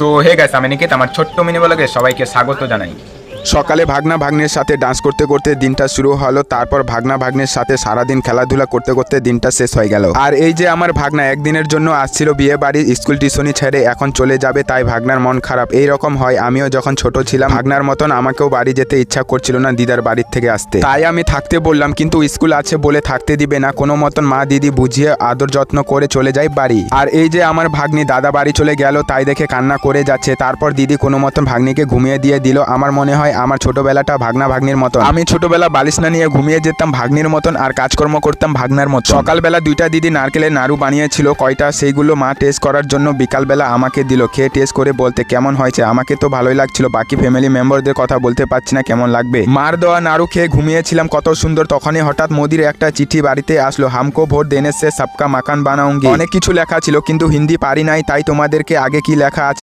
So hey guys আমি নিকিত আমার ছোট্ট মিনি ব্লগে সবাইকে স্বাগত জানাই। সকালে ভাগনা ভাগ্নের সাথে ডান্স করতে করতে দিনটা শুরু হলো, তারপর ভাগনা ভাগ্নের সাথে সারাদিন খেলাধুলা করতে করতে দিনটা শেষ হয়ে গেল। আর এই যে আমার ভাগনা একদিনের জন্য আসছিল বিয়ে বাড়ি, স্কুল টিউশনি ছেড়ে এখন চলে যাবে, তাই ভাগনার মন খারাপ। এই রকম হয়, আমিও যখন ছোট ছিলাম, ভাগনার মতন আমাকেও বাড়ি যেতে ইচ্ছা করছিল না দিদার বাড়ির থেকে আসতে। তাই আমি থাকতে বললাম, কিন্তু স্কুল আছে বলে থাকতে দিবে না, কোনো মতন মা দিদি বুঝিয়ে আদর যত্ন করে চলে যায় বাড়ি। আর এই যে আমার ভাগ্নি দাদা বাড়ি চলে গেল, তাই দেখে কান্না করে যাচ্ছে, তারপর দিদি কোনো মতন ভাগ্নিকে ঘুমিয়ে দিয়ে দিল। আমার মনে হয় আমার ছোটবেলাটা ভাগনা ভাগ্নির মতন। আমি ছোটবেলা বালিশ না নিয়ে ঘুমিয়ে যেতাম ভাগ্নির মতন আর কাজকর্ম করতাম ভাগনার মতো সকালবেলা দুইটা দিদি নারকেলের নাড়ু বানিয়েছিল কয়টা সেইগুলো মা টেস্ট করার জন্য বিকালবেলা আমাকে দিল। খেয়ে টেস্ট করে বলতে কেমন হয়েছে? আমাকে তো ভালোই লাগছিল বাকি ফ্যামিলি মেম্বারদের কথা বলতে পারছি না কেমন লাগবে। মার দেওয়া নাড়ু খেয়ে ঘুমিয়েছিলাম কত সুন্দর তখনই হঠাৎ মোদির একটা চিঠি বাড়িতে আসলো হামকো ভোট দেনে সে সবকা মাকান বানাউঙ্গি। অনেক কিছু লেখা ছিল কিন্তু হিন্দি পারি নাই তাই তোমাদেরকে আগে কি লেখা আছে?